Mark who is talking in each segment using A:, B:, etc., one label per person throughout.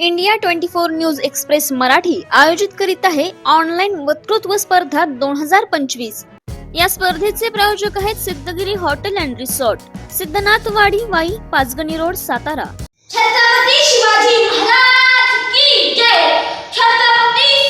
A: India twenty four news express Marathi आयोजित करीत आहे ऑनलाईन वक्तृत्व स्पर्धा दोन हजार पंचवीस. या स्पर्धेचे प्रायोजक आहेत Siddhagiri hotel and resort Siddhanath Wadi Wai Panchgani road Satara.
B: Chhatrapati Shivaji Maharaj की जय! छत्रपती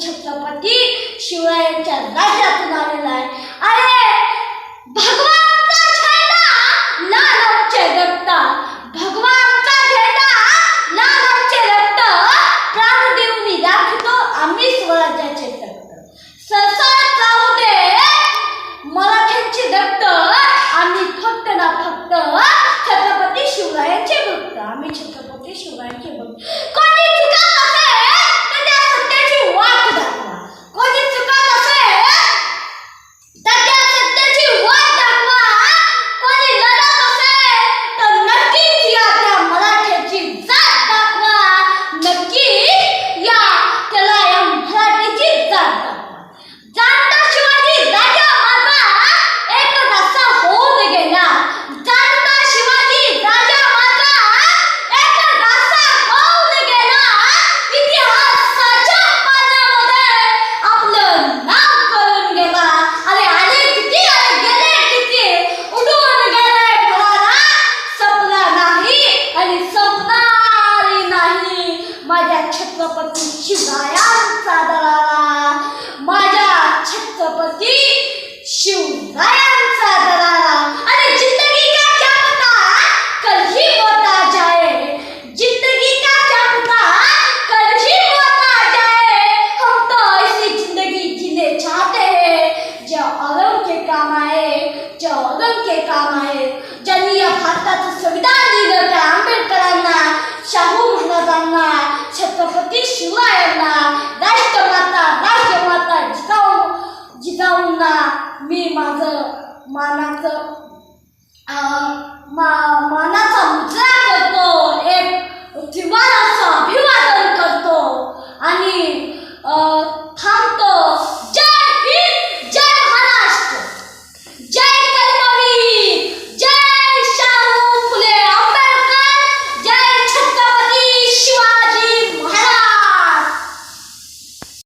B: छत्रपती शिवरायांच्या राज्यातून आलेला आहे. छत्रपती शिवरायांचा दरारा. माझ्या छत्रपती शिवरायांचा दरारा. अरे जिंदगी का क्या होता जाए. जिंदगी का क्या होता जाए. हम तो ऐसी जिंदगी जीने चाहते हैं। जो के काम आए जो अलम के काम आए ज्यांनी या भारताचं संविधान दिलं Ти ж лайна.